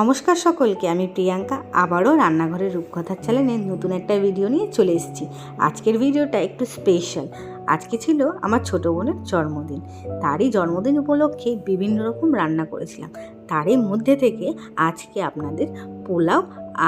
নমস্কার সকলকে, আমি প্রিয়াঙ্কা। আবারও রান্নাঘরের রূপকথার চ্যানেলে নতুন একটা ভিডিও নিয়ে চলে এসেছি। আজকের ভিডিওটা একটু স্পেশাল আজকে ছিল আমার ছোটো বোনের জন্মদিন। তারই জন্মদিন উপলক্ষে বিভিন্ন রকম রান্না করেছিলাম। তারই মধ্যে থেকে আজকে আপনাদের পোলাও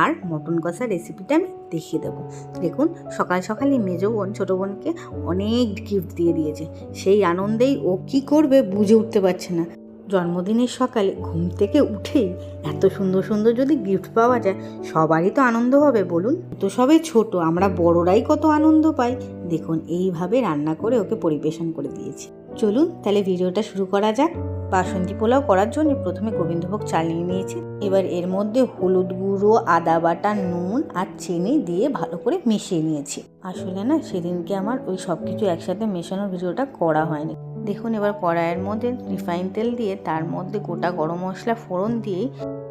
আর মটন কষা রেসিপিটা আমি দেখিয়ে দেবো। দেখুন, সকাল সকালই মেজো বোন, ছোটো বোনকে অনেক গিফট দিয়ে দিয়েছে। সেই আনন্দেই ও কি করবে বুঝে উঠতে পারছে না। জন্মদিনের সকালে ঘুম থেকে উঠেই এত সুন্দর সুন্দর যদি গিফট পাওয়া যায়, সবারই তো আনন্দ হবে বলুন। তো সবাই ছোট, আমরা বড়রাই কত আনন্দ পাই। দেখুন, এইভাবে রান্না করে ওকে পরিবেশন করে দিয়েছি। চলুন, তাহলে ভিডিওটা শুরু করা যাক। বাসন্তী পোলাও করার জন্য প্রথমে গোবিন্দভোগ চালিয়ে নিয়েছি। এবার এর মধ্যে হলুদ গুঁড়ো, আদা বাটা, নুন আর চিনি দিয়ে ভালো করে মিশিয়ে নিয়েছি। আসলে না, সেদিনকে আমার ওই সব কিছু একসাথে মেশানোর ভিডিওটা করা হয়নি। দেখুন এবার কড়াইয়ের মধ্যে রিফাইন তেল দিয়ে তার মধ্যে গোটা গরম মশলা ফোড়ন দিয়ে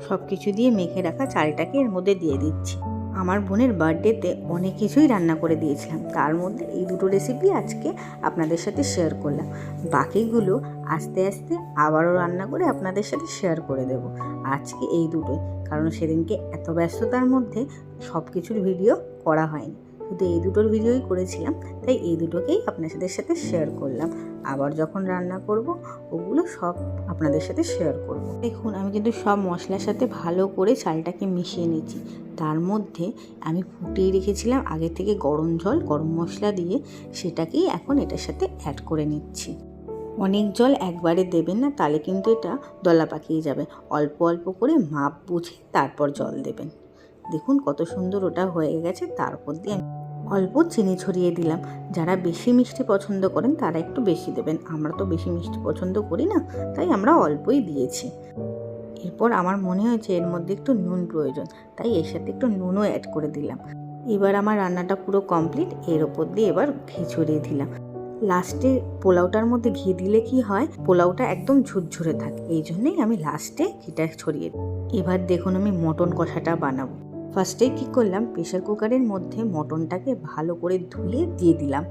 সব কিছু দিয়ে মেখে রাখা চালটাকে এর মধ্যে দিয়ে দিচ্ছি। আমার বোনের বার্থডেতে অনেক কিছুই রান্না করে দিয়েছিলাম। তার মধ্যে এই দুটো রেসিপি আজকে আপনাদের সাথে শেয়ার করলাম। বাকিগুলো আস্তে আস্তে আবারও রান্না করে আপনাদের সাথে শেয়ার করে দেব আজকে এই দুটোই। কারণ সেদিনকে এত ব্যস্ততার মধ্যে সব কিছুর ভিডিও করা হয়নি। শুধু এই দুটোর ভিডিওই করেছিলাম, তাই এই দুটোকেই আপনাদের সাথে শেয়ার করলাম। আবার যখন রান্না করব, ওগুলো সব আপনাদের সাথে শেয়ার করব। দেখুন, আমি কিন্তু সব মশলার সাথে ভালো করে চালটাকে মিশিয়ে নিয়েছি। তার মধ্যে আমি ফুটিয়ে রেখেছিলাম আগে থেকে গরম জল, গরম মশলা দিয়ে সেটাকেই এখন এটার সাথে অ্যাড করে নিচ্ছি। অনেক জল একবারে দেবেন না, তাহলে কিন্তু এটা দলা পাকিয়ে যাবে। অল্প অল্প করে মাপ বুঝে তারপর জল দেবেন। দেখুন কত সুন্দর ওটা হয়ে গেছে তারপর দিয়ে অল্প চিনি ছড়িয়ে দিলাম। যারা বেশি মিষ্টি পছন্দ করেন, তারা একটু বেশি দেবেন। আমরা তো বেশি মিষ্টি পছন্দ করি না, তাই আমরা অল্পই দিয়েছি। এরপর আমার মনে হয়েছে এর মধ্যে একটু নুন প্রয়োজন, তাই এর সাথে একটু নুনও অ্যাড করে দিলাম। এবার আমার রান্নাটা পুরো কমপ্লিট এর ওপর দিয়ে এবার ঘি ছড়িয়ে দিলাম। লাস্টে পোলাওটার মধ্যে ঘি দিলে কি হয়, পোলাওটা একদম ঝুরঝুরে থাকে, এই জন্যেই আমি লাস্টে ঘিটা ছড়িয়ে দিই। এবার দেখুন আমি মটন কষাটা বানাবো। ফার্স্টে কী করলাম? প্রেশার কুকারের মধ্যে মটনটাকে ভালো করে ধুয়ে দিয়ে দিলাম।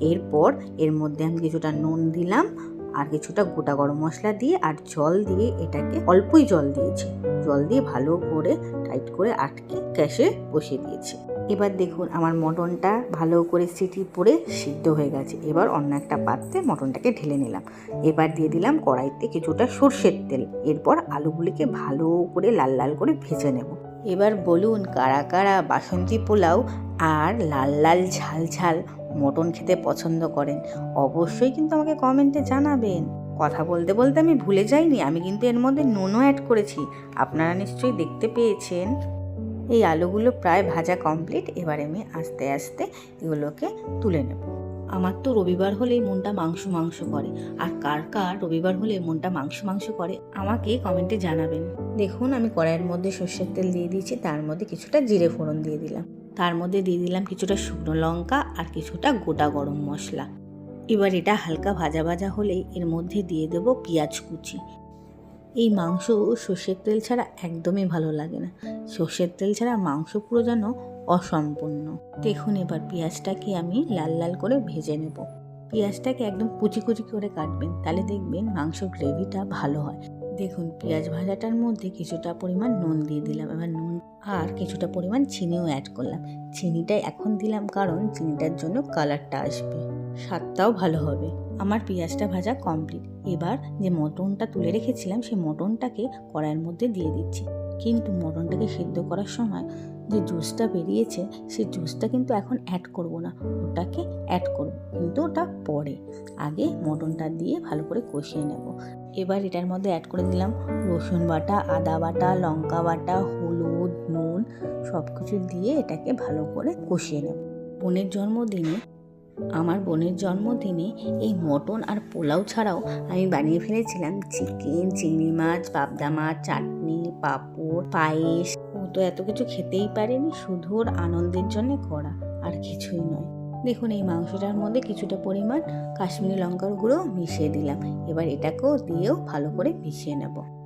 এরপর এর মধ্যে আমি কিছুটা নুন দিলাম আর কিছুটা গোটা গরম মশলা দিয়ে আর জল দিয়ে এটাকে অল্পই জল দিয়েছি। জল দিয়ে ভালো করে টাইট করে আটকে গ্যাসে বসিয়ে দিয়েছি। এবার দেখুন আমার মটনটা ভালো করে সিটি পরে সিদ্ধ হয়ে গেছে। এবার অন্য একটা পাত্রে মটনটাকে ঢেলে নিলাম। এবার দিয়ে দিলাম কড়াইতে কিছুটা সর্ষের তেল। এরপর আলুগুলিকে ভালো করে লাল লাল করে ভেজে নেব। এবার বলুন, কারা কারা বাসন্তী পোলাও আর লাল লাল ঝাল ঝাল মটন খেতে পছন্দ করেন? অবশ্যই কিন্তু আমাকে কমেন্টে জানাবেন। কথা বলতে বলতে আমি ভুলে যাইনি, আমি কিন্তু এর মধ্যে নুনও অ্যাড করেছি। আপনারা নিশ্চয়ই দেখতে পেয়েছেন। এই আলুগুলো প্রায় ভাজা কমপ্লিট এবার আমি আস্তে আস্তে এগুলোকে তুলে নেব। আমার তো রবিবার হলে মনটা মাংস মাংস করে। আর কার কার রবিবার হলে মনটা মাংস মাংস করে আমাকে কমেন্টে জানাবেন। দেখুন আমি কড়াইয়ের মধ্যে সর্ষের তেল দিয়ে দিয়েছি তার মধ্যে কিছুটা জিরে ফোড়ন দিয়ে দিলাম। তার মধ্যে দিয়ে দিলাম কিছুটা শুকনো লঙ্কা আর কিছুটা গোটা গরম মশলা। এবার এটা হালকা ভাজা ভাজা হলেই এর মধ্যে দিয়ে দেব পেঁয়াজ কুচি। এই মাংস সর্ষের তেল ছাড়া একদমই ভালো লাগে না। সর্ষের তেল ছাড়া মাংস পুরো যেন অসম্পূর্ণ। দেখুন এবার পেঁয়াজটাকে আমি লাল লাল করে ভেজে নেব। পেঁয়াজটাকে একদম কুচি কুচি করে কাটবেন, তাহলে দেখবেন মাংস গ্রেভিটা ভালো হয়। দেখুন, পেঁয়াজ ভাজাটার মধ্যে কিছুটা পরিমাণ নুন দিয়ে দিলাম। এবার নুন আর কিছুটা পরিমাণ চিনিও অ্যাড করলাম। চিনিটা এখন দিলাম কারণ চিনিটার জন্য কালারটা আসবে। স্বাদটাও ভালো হবে। আমার পেঁয়াজটা ভাজা কমপ্লিট এবার যে মটনটা তুলে রেখেছিলাম, সেই মটনটাকে কড়াইয়ের মধ্যে দিয়ে দিচ্ছি। কিন্তু মটনটাকে সিদ্ধ করার সময় যে জুসটা বেরিয়েছে সেই জুসটা কিন্তু এখন অ্যাড করব না। ওটাকে অ্যাড করব, কিন্তু ওটা পরে। আগে মটনটা দিয়ে ভালো করে কষিয়ে নেব। এবার এটার মধ্যে অ্যাড করে দিলাম রসুন বাটা, আদা বাটা, লঙ্কা বাটা, হলুদ, নুন সব কিছু দিয়ে এটাকে ভালো করে কষিয়ে নেব। বোনের জন্মদিনে আমার বোনের জন্মদিনে এই মটন আর পোলাও ছাড়াও আমি বানিয়ে ফেলেছিলাম চিকেন, চিংড়ি মাছ, পাবদা মাছ, চাটনি, পাঁপড়, পায়েস। ও তো এত কিছু খেতেই পারেনি, শুধু ওর আনন্দের জন্য করা, আর কিছুই নয়। দেখুন, এই মাংসটার মধ্যে কিছুটা পরিমাণ কাশ্মীরি লঙ্কার গুঁড়ো মিশিয়ে দিলাম। এবার এটাকেও দিয়েও ভালো করে মিশিয়ে নেব।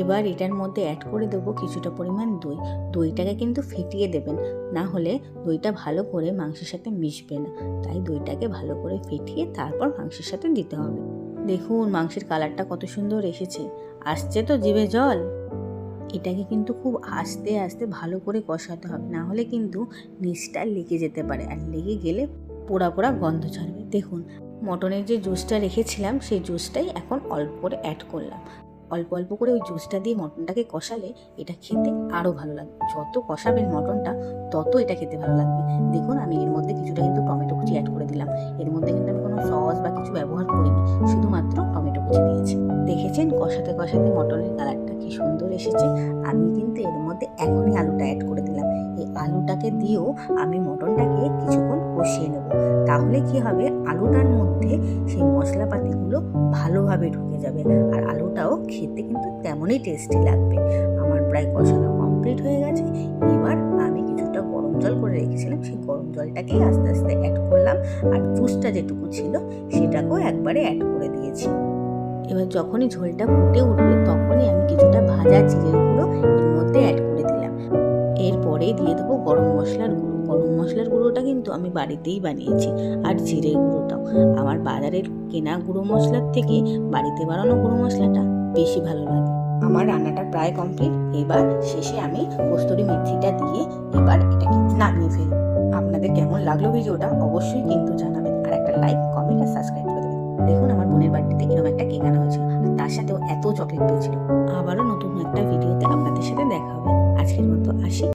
এবার এটার মধ্যে অ্যাড করে দেবো কিছুটা পরিমাণ দই। দইটাকে কিন্তু ফেটিয়ে দেবেন, না হলে দইটা ভালো করে মাংসের সাথে মিশবে না। তাই দইটাকে ভালো করে ফেটিয়ে তারপর মাংসের সাথে দিতে হবে। দেখুন মাংসের কালারটা কত সুন্দর এসেছে। আসছে তো জিভে জল। এটাকে কিন্তু খুব আস্তে আস্তে ভালো করে কষাতে হবে, না হলে কিন্তু নিচটা লেগে যেতে পারে আর লেগে গেলে পোড়া পোড়া গন্ধ ছাড়বে। দেখুন, মটনের যে জুসটা রেখেছিলাম, সেই জুসটাই এখন অল্প করে অ্যাড করলাম। অল্প অল্প করে ওই জুসটা দিয়ে মটনটাকে কষালে এটা খেতে আরও ভালো লাগবে। যত কষাবেন মটনটা, তত এটা খেতে ভালো লাগবে। দেখুন, আমি এর মধ্যে কিছুটা কিন্তু টমেটো কুচি অ্যাড করে দিলাম। এর মধ্যে কিন্তু আমি কোনো সস বা কিছু ব্যবহার করিনি, শুধুমাত্র টমেটো কুচি দিয়েছি। দেখেছেন? কষাতে কষাতে মটনের কালারটা কি সুন্দর এসেছে। আমি কিন্তু এর মধ্যে এখনই আলুটা অ্যাড করে দিলাম। এই আলুটাকে দিয়েও আমি মটনটাকে কিছুক্ষণ কষিয়ে নেব। তাহলে কি হবে? আলুটার মধ্যে সেই মশলাপাতিগুলো ভালোভাবে ঢুকে যাবে। আর আলুটাও খেতে কিন্তু তেমনই টেস্টি লাগবে। আমার প্রায় কষানো কমপ্লিট হয়ে গেছে। এবার আমি কিছুটা গরম জল করে রেখেছিলাম। সেই গরম জলটাকেই আস্তে আস্তে অ্যাড করলাম। আর জুসটা যেটুকু ছিল, সেটাকেও একবারে অ্যাড করে দিয়েছি। এবার যখনই ঝোলটা ফুটে উঠবে, তখনই আমি কিছুটা ভাজা জিরের এর মধ্যে অ্যাড করে দিলাম। এরপরেই দিয়ে দেবো গরম মশলার গুঁড়ো। গরম মশলার গুঁড়োটা কিন্তু আমি বাড়িতেই বানিয়েছি। আর জিরের গুঁড়োটাও। আমার বাজারের কেনা গুঁড়ো মশলার থেকে বাড়িতে বানানো গুঁড়ো মশলাটা বেশি ভালো লাগে। আমার রান্নাটা প্রায় কমপ্লিট। এবার শেষে আমি কস্তুরি মেথিটা দিয়ে এবার এটাকে নামিয়ে ফেলব আপনাদের কেমন লাগল ভিডিওটা অবশ্যই কিন্তু জানাবেন। আর একটা লাইক, কমেন্ট আর সাবস্ক্রাইব করে দেবেন। দেখুন আমার বোনের বাড়িতে এরকম একটা কেক আনা হয়েছিল। আর তার সাথেও এত চকলেট পেয়েছিল। আবারও নতুন একটা ভিডিওতে আপনাদের সাথে দেখা হবে। আজকের মতো আসি।